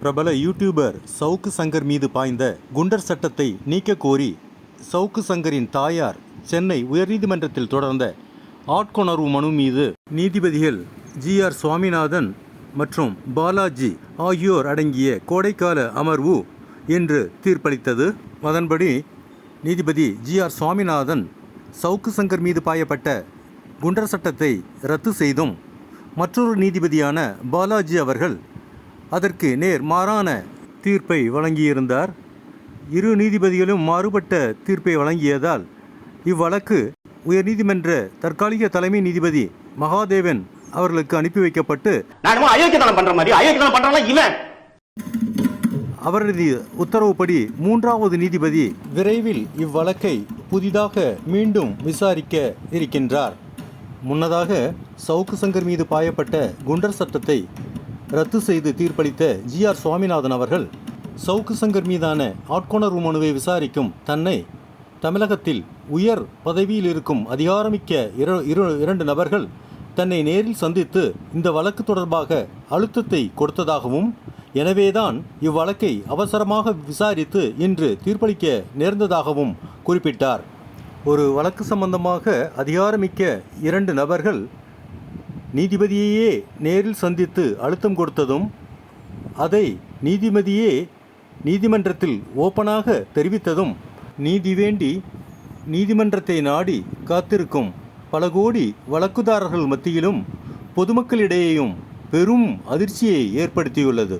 பிரபல யூடியூபர் சவுக்கு சங்கர் மீது பாய்ந்த குண்டர் சட்டத்தை நீக்க கோரி சவுக்கு சங்கரின் தாயார் சென்னை உயர்நீதிமன்றத்தில் தொடர்ந்த ஆட்கொணர்வு மனு மீது நீதிபதிகள் ஜி ஆர் சுவாமிநாதன் மற்றும் பாலாஜி ஆகியோர் அடங்கிய கோடைக்கால அமர்வு என்று தீர்ப்பளித்தது. அதன்படி நீதிபதி ஜி ஆர் சுவாமிநாதன் சவுக்கு சங்கர் மீது பாயப்பட்ட குண்டர் சட்டத்தை ரத்து செய்தும் மற்றொரு நீதிபதியான பாலாஜி அவர்கள் அதற்கு நேர் மாறான தீர்ப்பை வழங்கியிருந்தார். இரு நீதிபதிகளும் மாறுபட்ட தீர்ப்பை வழங்கியதால் இவ்வழக்கு உயர்நீதிமன்ற தற்காலிக தலைமை நீதிபதி மகாதேவன் அவர்களுக்கு அனுப்பி வைக்கப்பட்டு அவரது உத்தரவுப்படி மூன்றாவது நீதிபதி விரைவில் இவ்வழக்கை புதிதாக மீண்டும் விசாரிக்க இருக்கின்றார். முன்னதாக சவுக்கு சங்கர் மீது பாயப்பட்ட குண்டர் சட்டத்தை ரத்து செய்து தீர்ப்பளித்த ஜி ஆர் சுவாமிநாதன் அவர்கள் சவுக்கு சங்கர் மீதான ஆட்கொணர்வு மனுவை விசாரிக்கும் தன்னை தமிழகத்தில் உயர் பதவியில் இருக்கும் அதிகாரமிக்க இரு இரு- இரண்டு நபர்கள் தன்னை நேரில் சந்தித்து இந்த வழக்கு தொடர்பாக அழுத்தத்தை கொடுத்ததாகவும் எனவேதான் இவ்வழக்கை அவசரமாக விசாரித்து இன்று தீர்ப்பளிக்க நேர்ந்ததாகவும் குறிப்பிட்டார். ஒரு வழக்கு சம்பந்தமாக அதிகாரமிக்க இரண்டு நபர்கள் நீதிபதியையே நேரில் சந்தித்து அழுத்தம் கொடுத்ததும் அதை நீதிபதியே நீதிமன்றத்தில் ஓப்பனாக தெரிவித்ததும் நீதி வேண்டி நீதிமன்றத்தை நாடி காத்திருக்கும் பல கோடி வழக்குதாரர்கள் மத்தியிலும் பொதுமக்களிடையேயும் பெரும் அதிர்ச்சியை ஏற்படுத்தியுள்ளது.